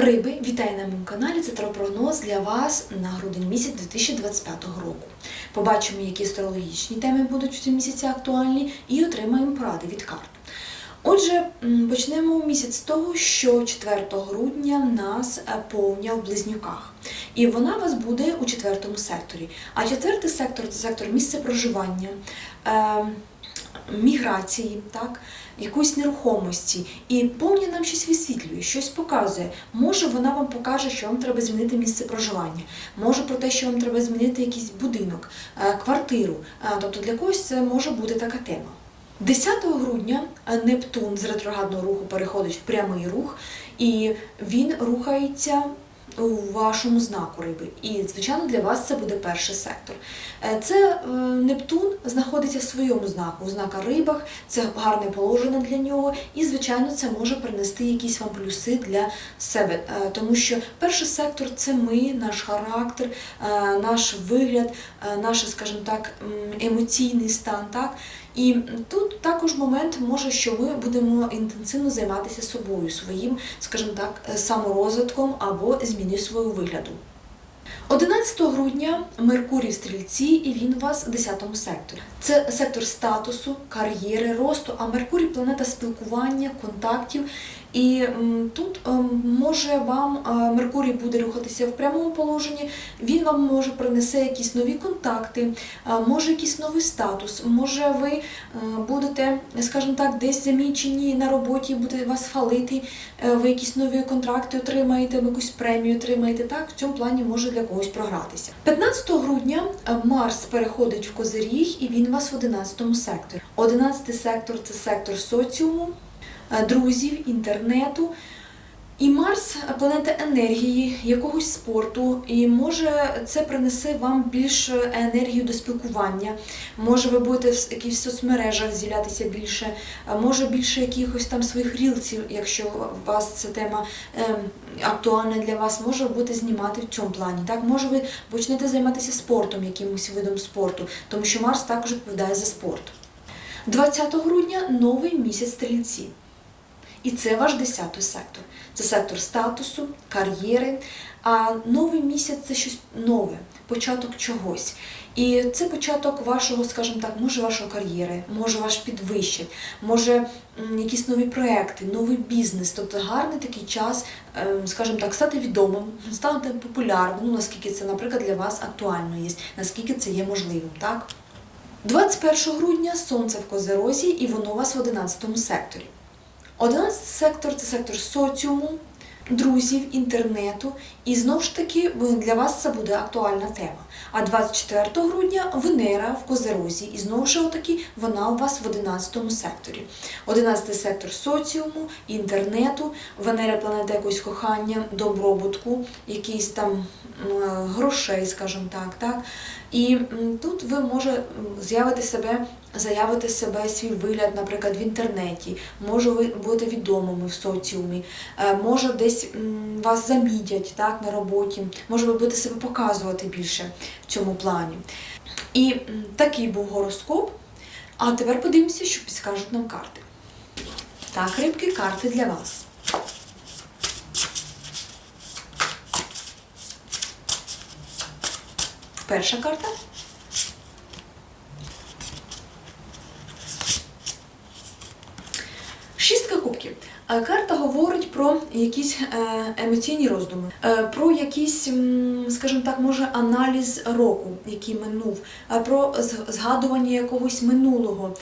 Риби, вітаю на моєму каналі. Це прогноз для вас на грудень місяць 2025 року. Побачимо, які астрологічні теми будуть в цьому місяці актуальні, і отримаємо поради від карт. Отже, почнемо місяць з того, що 4 грудня нас е, повня в близнюках. І вона вас буде у четвертому секторі. А четвертий сектор це сектор місця проживання. Міграції, так, якоїсь нерухомості. І повня нам щось висвітлює, щось показує. Може, вона вам покаже, що вам треба змінити місце проживання, може про те, що вам треба змінити якийсь будинок, е, квартиру. Е, Тобто для когось це може бути така тема. 10 грудня Нептун з ретроградного руху переходить в прямий рух, і він рухається у вашому знаку риби. І, звичайно, для вас це буде перший сектор. Е, Це е, Нептун знаходиться в своєму знаку, у знака рибах, це гарне положення для нього, і, звичайно, це може принести якісь вам плюси для себе. Е, Тому що перший сектор це ми, наш характер, наш вигляд, наш, скажімо так, емоційний стан. Так? І тут також момент може, що ми будемо інтенсивно займатися собою, своїм, скажімо так, е, саморозвитком або зміною свого вигляду. 11 грудня Меркурій в стрільці, і він у вас в 10 секторі. Це сектор статусу, кар'єри, росту, а Меркурій планета спілкування, контактів. І тут ем, може вам е, Меркурій буде рухатися в прямому положенні, він вам може принесе якісь нові контакти, е, може якийсь новий статус, може ви е, будете, скажімо так, десь замічені на роботі, буде вас хвалити, ви якісь нові контракти отримаєте, якусь премію отримаєте. Так, в цьому плані може для когось програтися. 15 грудня Марс переходить в Козиріг і він вас в 11 секторі. 11 сектор це сектор соціуму, друзів, інтернету. І Марс планета енергії, якогось спорту, і може це принесе вам більше енергію до спілкування. Може, ви будете в якихось соцмережах з'являтися більше, може більше якихось там своїх рілців, якщо у вас ця тема ем, актуальна для вас, може ви будете знімати в цьому плані. Так, може ви почнете займатися спортом, якимось видом спорту, тому що Марс також відповідає за спорт. 20 грудня новий місяць стрільці. І це ваш 10 сектор. Це сектор статусу, кар'єри. А новий місяць це щось нове, початок чогось. І це початок вашого, скажімо так, може вашої кар'єри, може ваш підвищень, може якісь нові проекти, новий бізнес. Тобто гарний такий час, ем, скажімо так, стати відомим, стати популярним, ну наскільки це, наприклад, для вас актуально є, наскільки це є можливим, так? 21 грудня сонце в Козерозі і воно у вас в 11 секторі. 11 сектор це сектор соціуму, друзів, інтернету. І знову ж таки для вас це буде актуальна тема. А 24 грудня Венера в Козерозі, і знову ж таки вона у вас в 11 секторі. 11 сектор соціуму, інтернету, Венера планета якогось кохання, добробутку, якісь там грошей, скажімо так. так. І тут ви може з'явити себе, заявити себе, свій вигляд, наприклад, в інтернеті, може будете відомими в соціумі, е, може десь вас замітять так, на роботі, може ви будете себе показувати більше в цьому плані. І такий був гороскоп. А тепер подивимося, що підскажуть нам карти. Так, рибки, карти для вас. Перша карта. Шістка кубків. Е, Карта говорить про якісь е, емоційні роздуми, е, про якийсь, скажімо так, може аналіз року, який минув, е, про згадування якогось минулого,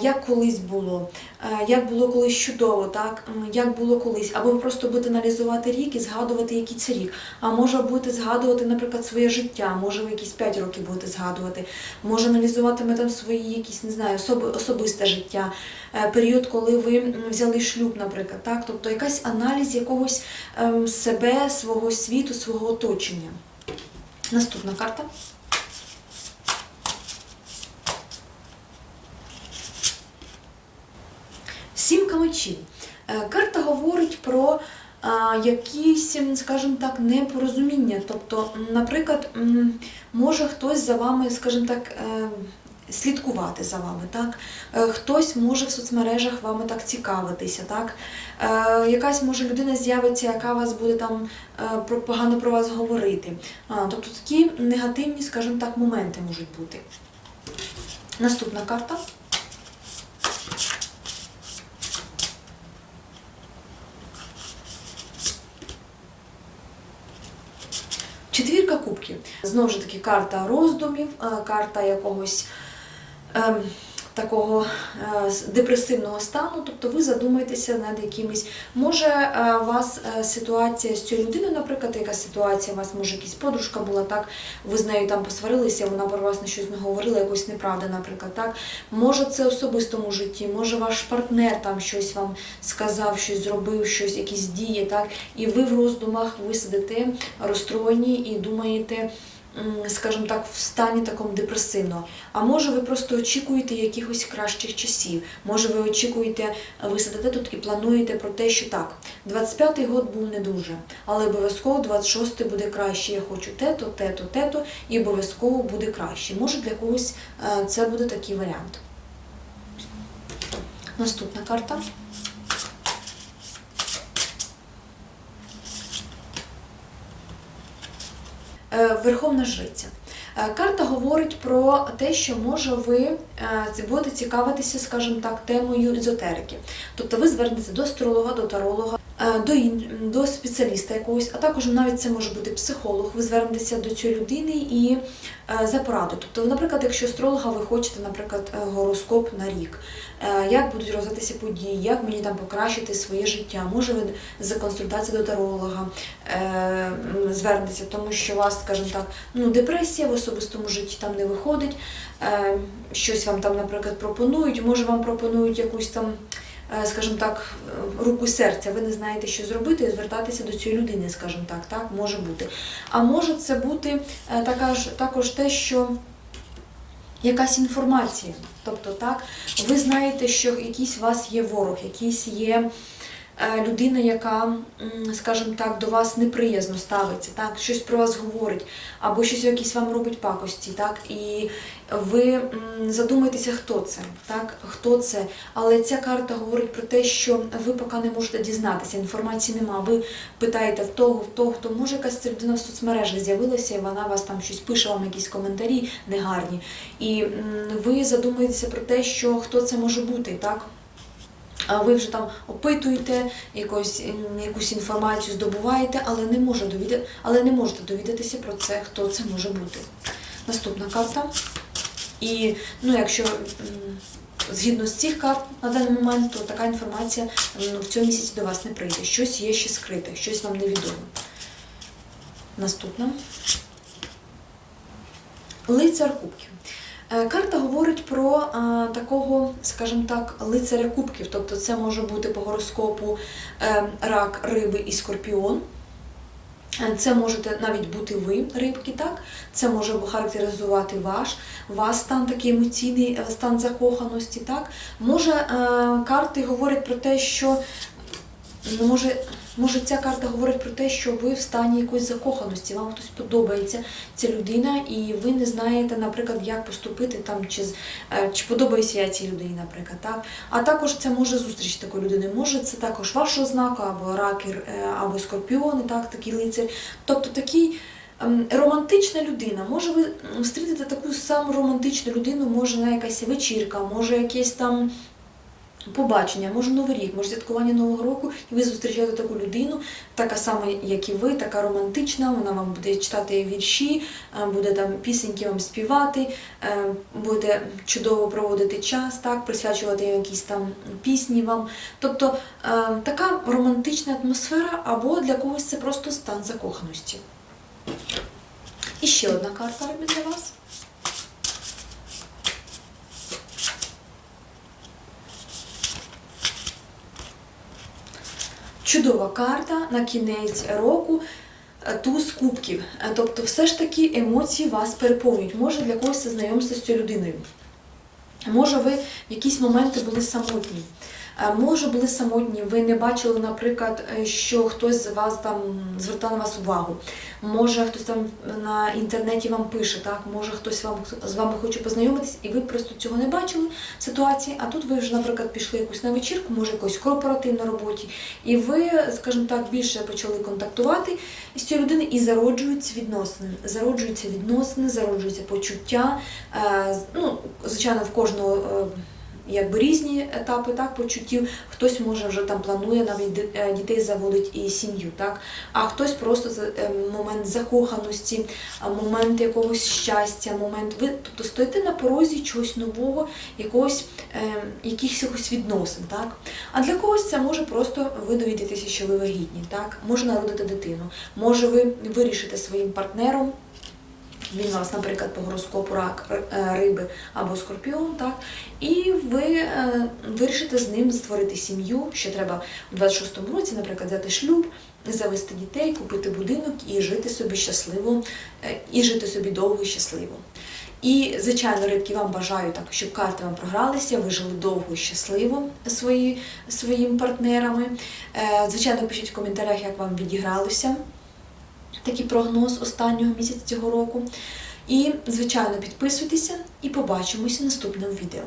як колись було, як було колись чудово, так? Як було колись, або просто будете аналізувати рік і згадувати, який це рік. А може будете згадувати, наприклад, своє життя, може ви якісь 5 років будете згадувати, може аналізуватиме там свої якісь, не знаю, особи, особисте життя, період, коли ви взяли шлюб, наприклад, так, тобто якийсь аналіз якогось ем, себе, свого світу, свого оточення. Наступна карта. Сімка мечів. Е, Карта говорить про якісь, скажімо так, непорозуміння. Тобто, наприклад, може хтось за вами, скажімо так, е, слідкувати за вами, так? Е, Хтось може в соцмережах вами так цікавитися, так? Е, Якась може людина з'явиться, яка вас буде там е, погано про вас говорити. Тобто такі негативні, скажімо так, моменти можуть бути. Наступна карта. Четвірка кубків. Знову ж таки, карта роздумів, карта якогось такого е, депресивного стану. Тобто ви задумаєтеся над якимись. Може, е, вас е, ситуація з цією людиною, наприклад, яка ситуація, у вас може якась подружка була, так, ви з нею там посварилися, вона про вас на щось не говорила, якось неправда, наприклад, так. Може, це в особистому житті, може ваш партнер там щось вам сказав, щось зробив, щось, якісь дії, так, і ви в роздумах ви сидите розстроєні і думаєте, скажімо так, в стані такому депресивного. А може, ви просто очікуєте якихось кращих часів. Може, ви очікуєте, ви сидите тут і плануєте про те, що так, 25-й год був не дуже, але обов'язково 26-й буде краще. Я хочу те-то, те-то, те-то, і обов'язково буде краще. Може, для когось е, це буде такий варіант. Наступна карта. Верховна Жриця. Е, Карта говорить про те, що може ви е, будете цікавитися, скажімо так, темою езотерики. Тобто ви звернетеся до астролога, до таролога, е, до, ін- до спеціаліста якогось, а також навіть це може бути психолог. Ви звернетеся до цієї людини і е, за пораду. Тобто, наприклад, якщо астролога ви хочете, наприклад, е, гороскоп на рік, е, як будуть розвиватися події, як мені там покращити своє життя, може ви за консультацією до таролога е, звернетеся, тому що у вас, скажімо так, ну, депресія в особистому житті там не виходить, е, щось вам там, наприклад, пропонують, може вам пропонують якусь там, е, скажімо так, е, руку серця, ви не знаєте, що зробити, і звертатися до цієї людини, скажімо так, так, може бути. А може це бути е, така ж, також те, що якась інформація. Тобто, так, ви знаєте, що якийсь у вас є ворог, якийсь є е, людина, яка, скажімо так, до вас неприязно ставиться, так, щось про вас говорить, або щось якісь вам робить пакості, так, і ви задумаєтеся, хто це, так, хто це. Але ця карта говорить про те, що ви поки не можете дізнатися, інформації нема. Ви питаєте в того, в того, хто може якась ця людина в соцмережах з'явилася, і вона вас там щось пише, вам якісь коментарі негарні. І ви задумуєтеся про те, що хто це може бути, так? А ви вже там опитуєте, якусь, якусь інформацію здобуваєте, але не, може довіда... але не можете довідатися про це, хто це може бути. Наступна карта. І ну, якщо згідно з цих карт на даний момент, то така інформація ну, в цьому місяці до вас не прийде. Щось є ще скрите, щось вам невідомо. Наступна. Лицар кубків. Е, Карта говорить про е, такого, скажімо так, лицаря кубків. Тобто це може бути по гороскопу е, рак, риби і скорпіон. Це можете навіть бути ви, рибки, так? Це може характеризувати ваш, ваш стан такий емоційний стан закоханості, так? Може, карти говорять про те, що ну, може, може ця карта говорить про те, що ви в стані якоїсь закоханості, вам хтось подобається ця людина, і ви не знаєте, наприклад, як поступити там, чи, е, чи подобаюся я цій людині, наприклад. Так? А також це може зустріч такої людини. Може, це також ваша ознака, або ракер, е, або скорпіони, так, такий лицар. Тобто такий. ем, Романтична людина, може ви зустрітите таку саму романтичну людину, може на якась вечірка, може якесь там побачення, може Новий рік, може святкування Нового року, і ви зустрічаєте таку людину, така сама, як і ви, така романтична, вона вам буде читати вірші, е, буде там пісеньки вам співати, е, буде чудово проводити час, так, присвячувати якісь там пісні вам. Тобто е, така романтична атмосфера, або для когось це просто стан закоханості. І ще одна карта для вас. Чудова карта на кінець року. е, Туз кубків. Е, Тобто, все ж таки емоції вас переповнюють. Може для когось це знайомство з цією людиною. Може, ви в якісь моменти були самотні. Е, Може, були самотні, ви не бачили, наприклад, е, що хтось з вас там звертав на вас увагу. Може, хтось там на інтернеті вам пише, так, може хтось вам з вами хоче познайомитись, і ви просто цього не бачили в ситуації. А тут ви вже, наприклад, пішли якусь на вечірку, може якийсь корпоратив на роботі, і ви, скажімо так, більше почали контактувати з цією людиною і зароджуються відносини. Зароджуються відносини, зароджуються почуття. Е, Ну, звичайно, в кожного. Якби різні етапи так почуттів, хтось може вже там планує навіть е, дітей заводить і сім'ю, так. А хтось просто е, момент закоханості, момент якогось щастя, момент ви тобто стоїте на порозі чогось нового, якогось е, якихось відносин, так. А для когось це може просто ви довідатися, що ви вагітні, так. Може народити дитину, може ви вирішите своїм партнером. Він у вас, наприклад, по гороскопу рак е, риби або скорпіон, так, і ви е, вирішите з ним створити сім'ю, що треба у 26-му році, наприклад, взяти шлюб, завести дітей, купити будинок і жити собі щасливо, е, і жити собі довго і щасливо. І, звичайно, рибки вам бажаю так, щоб карти вам програлися, ви жили довго і щасливо свої, своїм партнерами. Звичайно, пишіть в коментарях, як вам відігралося такий прогноз останнього місяця цього року. І, звичайно, підписуйтеся і побачимося в наступному відео.